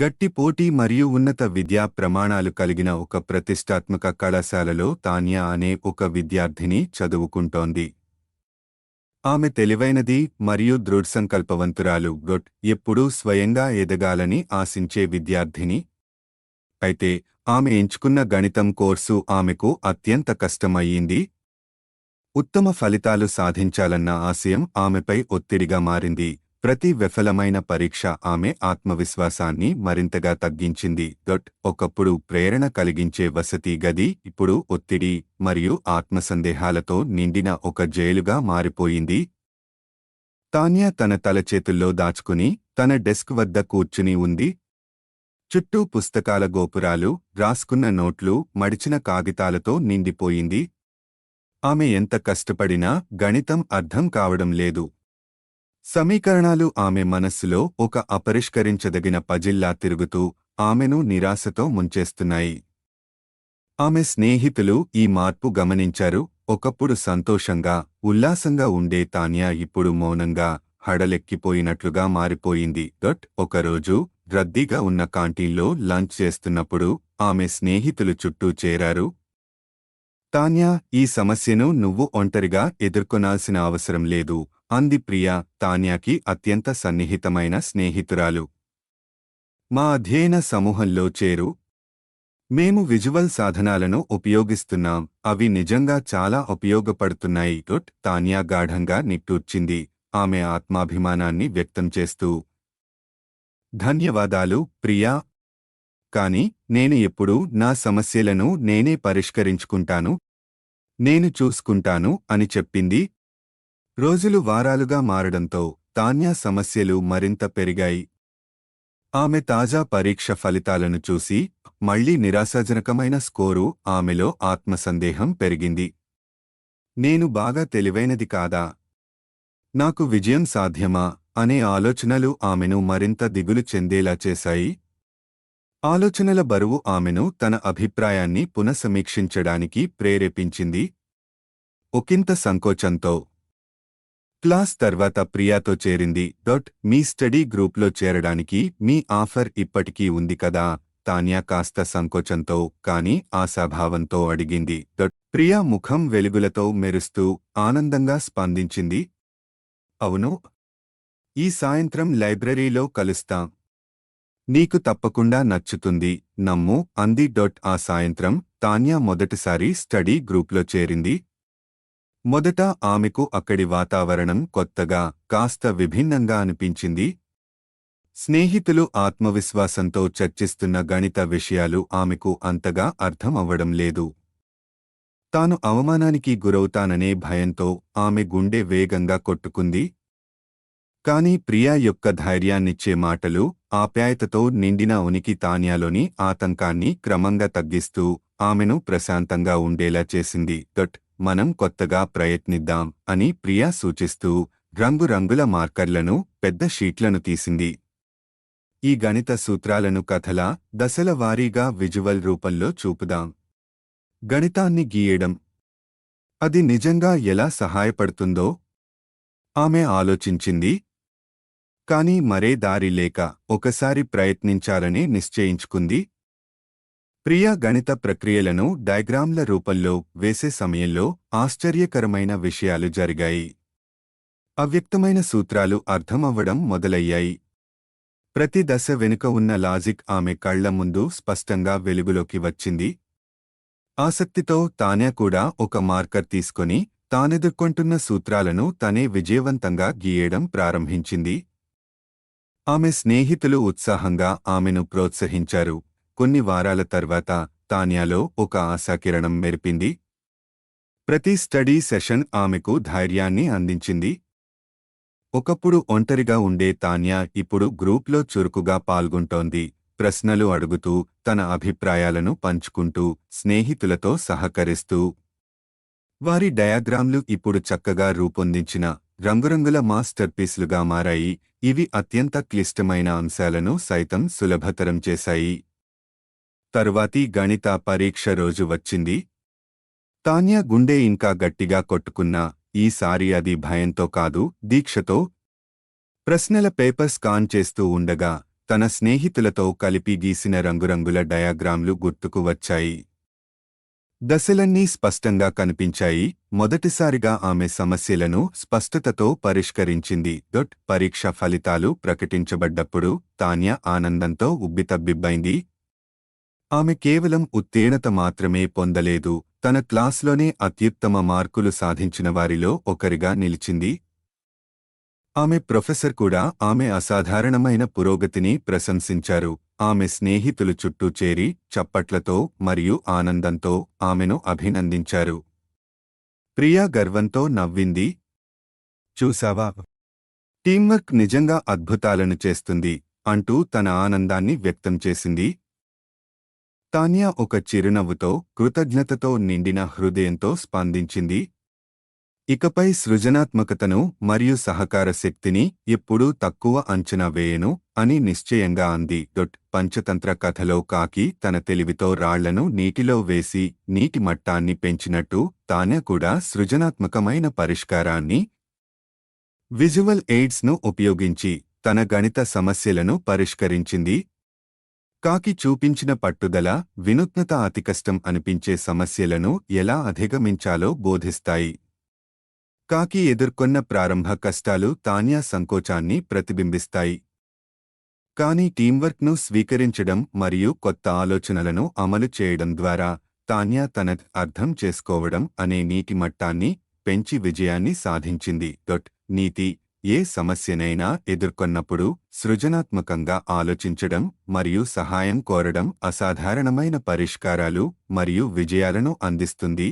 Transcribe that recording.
గట్టి పోటీ మరియు ఉన్నత విద్యా ప్రమాణాలు కలిగిన ఒక ప్రతిష్టాత్మక కళాశాలలో తాన్యా అనే ఒక విద్యార్థిని చదువుకుంటోంది. ఆమె తెలివైనది మరియు దృఢసంకల్పవంతురాలు గొట్ ఎప్పుడూ స్వయంగా ఎదగాలని ఆశించే విద్యార్థిని. అయితే ఆమె ఎంచుకున్న గణితం కోర్సు ఆమెకు అత్యంత కష్టమయ్యింది. ఉత్తమ ఫలితాలు సాధించాలన్న ఆశయం ఆమెపై ఒత్తిడిగా మారింది. ప్రతి విఫలమైన పరీక్ష ఆమె ఆత్మవిశ్వాసాన్ని మరింతగా తగ్గించింది. డొట్ ఒకప్పుడు ప్రేరణ కలిగించే వసతి గది ఇప్పుడు ఒత్తిడి మరియు ఆత్మసందేహాలతో నిండిన ఒక జైలుగా మారిపోయింది. తాన్యా తన తల చేతుల్లో దాచుకుని తన డెస్క్ వద్ద కూర్చుని ఉంది. చుట్టూ పుస్తకాల గోపురాలు రాసుకున్న నోట్లు మడిచిన కాగితాలతో నిండిపోయింది. ఆమె ఎంత కష్టపడినా గణితం అర్థం కావడం లేదు. సమీకరణాలు ఆమె మనస్సులో ఒక అపరిష్కరించదగిన పజిల్లా తిరుగుతూ ఆమెను నిరాశతో ముంచేస్తున్నాయి. ఆమె స్నేహితులు ఈ మార్పు గమనించారు. ఒకప్పుడు సంతోషంగా ఉల్లాసంగా ఉండే తాన్యా ఇప్పుడు మౌనంగా హడలెక్కిపోయినట్లుగా మారిపోయింది. డట్ ఒకరోజు రద్దీగా ఉన్న కాంటీన్లో లంచ్ చేస్తున్నప్పుడు ఆమె స్నేహితులు చుట్టూ చేరారు. తాన్యా ఈ సమస్యను నువ్వు ఒంటరిగా ఎదుర్కొనాల్సిన అవసరం లేదు. అంది ప్రియా తాన్యాకి అత్యంత సన్నిహితమైన స్నేహితురాలు. మా అధ్యయన సమూహంలో చేరు. మేము విజువల్ సాధనాలను ఉపయోగిస్తున్నాం. అవి నిజంగా చాలా ఉపయోగపడుతున్నాయి డొట్ తాన్యా గాఢంగా నిట్టూర్చింది. ఆమె ఆత్మాభిమానాన్ని వ్యక్తం చేస్తూ. ధన్యవాదాలు ప్రియా. కాని నేను ఎప్పుడూ నా సమస్యలను నేనే పరిష్కరించుకుంటాను. నేను చూసుకుంటాను అని చెప్పింది రోజులు వారాలుగా మారడంతో తాన్యా సమస్యలు మరింత పెరిగాయి. ఆమె తాజా పరీక్ష ఫలితాలను చూసి మళ్ళీ నిరాశాజనకమైన స్కోరు ఆమెలో ఆత్మసందేహం పెరిగింది. నేను బాగా తెలివైనది కాదా? నాకు విజయం సాధ్యమా? అనే ఆలోచనలు ఆమెను మరింత దిగులు చెందేలా చేశాయి. ఆలోచనల బరువు ఆమెను తన అభిప్రాయాన్ని పునఃసమీక్షించడానికి ప్రేరేపించింది. ఒకింత సంకోచంతో క్లాస్ తర్వాత ప్రియాతో చేరింది. డొట్ మీ స్టడీ గ్రూప్లో చేరడానికి మీ ఆఫర్ ఇప్పటికీ ఉంది కదా తాన్యా కాస్త సంకోచంతో కాని ఆశాభావంతో అడిగింది. డొట్ ప్రియా ముఖం వెలుగులతో మెరుస్తూ ఆనందంగా స్పందించింది. అవును. ఈ సాయంత్రం లైబ్రరీలో కలుస్తాం. నీకు తప్పకుండా నచ్చుతుంది. నమ్ము అంది డొట్. ఆ సాయంత్రం తాన్యా మొదటిసారి స్టడీ గ్రూప్లో చేరింది. మొదట ఆమెకు అక్కడి వాతావరణం కొత్తగా కాస్త విభిన్నంగా అనిపించింది. స్నేహితులు ఆత్మవిశ్వాసంతో చర్చిస్తున్న గణిత విషయాలు ఆమెకు అంతగా అర్థం అవ్వడం లేదు. తాను అవమానానికి గురవుతాననే భయంతో ఆమె గుండె వేగంగా కొట్టుకుంది. కాని ప్రియా యొక్క ధైర్యాన్నిచ్చే మాటలు ఆప్యాయతతో నిండిన ఉనికి తాన్యాలోని ఆతంకాన్ని క్రమంగా తగ్గిస్తూ ఆమెను ప్రశాంతంగా ఉండేలా చేసింది. గట్ మనం కొత్తగా ప్రయత్నిద్దాం అని ప్రియా సూచిస్తూ రంగురంగుల మార్కర్లను పెద్ద షీట్లను తీసింది. ఈ గణిత సూత్రాలను కథల దశల వారీగా విజువల్ రూపంలో చూపుదాం. గణితాన్ని గీయడం. అది నిజంగా ఎలా సహాయపడుతుందో ఆమె ఆలోచించింది. కాని మరే దారి లేక ఒకసారి ప్రయత్నించాలని నిశ్చయించుకుంది. ప్రియా గణిత ప్రక్రియలను డయాగ్రామ్ల రూపంలో వేసే సమయంలో ఆశ్చర్యకరమైన విషయాలు జరిగాయి. అవ్యక్తమైన సూత్రాలు అర్థమవ్వడం మొదలయ్యాయి. ప్రతి దశ వెనుక ఉన్న లాజిక్ ఆమె కళ్ళ ముందు స్పష్టంగా వెలుగులోకి వచ్చింది. ఆసక్తితో తానే కూడా ఒక మార్కర్ తీసుకొని తానెదుర్కొంటున్న సూత్రాలను తనే విజయవంతంగా గీయడం ప్రారంభించింది. ఆమె స్నేహితులు ఉత్సాహంగా ఆమెను ప్రోత్సహించారు. కొన్ని వారాల తర్వాత తాన్యాలో ఒక ఆశాకిరణం మెరిపింది. ప్రతి స్టడీ సెషన్ ఆమెకు ధైర్యాన్ని అందించింది. ఒకప్పుడు ఒంటరిగా ఉండే తాన్యా ఇప్పుడు గ్రూప్లో చురుకుగా పాల్గొంటోంది. ప్రశ్నలు అడుగుతూ తన అభిప్రాయాలను పంచుకుంటూ స్నేహితులతో సహకరిస్తూ. వారి డయాగ్రామ్లు ఇప్పుడు చక్కగా రూపొందించిన రంగురంగుల మాస్టర్ పీస్లుగా మారాయి. ఇవి అత్యంత క్లిష్టమైన అంశాలను సైతం సులభతరం చేశాయి. తరువాతి గణిత పరీక్ష రోజు వచ్చింది. తాన్యా గుండె ఇంకా గట్టిగా కొట్టుకున్నా ఈసారి అది భయంతో కాదు దీక్షతో. ప్రశ్నల పేపర్ స్కాన్ చేస్తూ ఉండగా తన స్నేహితులతో కలిపి గీసిన రంగురంగుల డయాగ్రామ్లు గుర్తుకు వచ్చాయి. దశలన్నీ స్పష్టంగా కనిపించాయి. మొదటిసారిగా ఆమె సమస్యలను స్పష్టతతో పరిష్కరించింది. డొట్ పరీక్ష ఫలితాలు ప్రకటించబడ్డప్పుడు తాన్య ఆనందంతో ఉబ్బితబ్బిబ్బైంది. ఆమె కేవలం ఉత్తీర్ణత మాత్రమే పొందలేదు. తన క్లాస్లోనే అత్యుత్తమ మార్కులు సాధించిన వారిలో ఒకరిగా నిలిచింది. ఆమె ప్రొఫెసర్ కూడా ఆమె అసాధారణమైన పురోగతిని ప్రశంసించారు. ఆమె స్నేహితులు చుట్టూ చేరి చప్పట్లతో మరియు ఆనందంతో ఆమెను అభినందించారు. ప్రియా గర్వంతో నవ్వింది. చూసావా? టీంవర్క్ నిజంగా అద్భుతాలను చేస్తుంది అంటూ తన ఆనందాన్ని వ్యక్తం చేసింది. తాన్యా ఒక చిరునవ్వుతో కృతజ్ఞతతో నిండిన హృదయంతో స్పందించింది. ఇకపై సృజనాత్మకతను మరియు సహకార శక్తిని ఎప్పుడూ తక్కువ అంచనా వేయను అని నిశ్చయంగా అంది. డొట్ పంచతంత్ర కథలో కాకి తన తెలివితో రాళ్ళను నీటిలో వేసి నీటి మట్టాన్ని పెంచినట్టు తానే కూడా సృజనాత్మకమైన పరిష్కారాన్ని విజువల్ ఎయిడ్స్ను ఉపయోగించి తన గణిత సమస్యలను పరిష్కరించింది. కాకి చూపించిన పట్టుదల వినూత్నత అతి కష్టం అనిపించే సమస్యలను ఎలా అధిగమించాలో బోధిస్తాయి. కాకి ఎదుర్కొన్న ప్రారంభ కష్టాలు తాన్యా సంకోచాన్ని ప్రతిబింబిస్తాయి. కానీ టీంవర్క్ను స్వీకరించడం మరియు కొత్త ఆలోచనలను అమలు చేయడం ద్వారా తాన్యా తన అర్థం చేసుకోవడం అనే నీటి మట్టాన్ని పెంచి విజయాన్ని సాధించింది. డొట్ నీతి ఏ సమస్యనైనా ఎదుర్కొన్నప్పుడు సృజనాత్మకంగా ఆలోచించడం మరియు సహాయం కోరడం అసాధారణమైన పరిష్కారాలు మరియు విజయాలను అందిస్తుంది.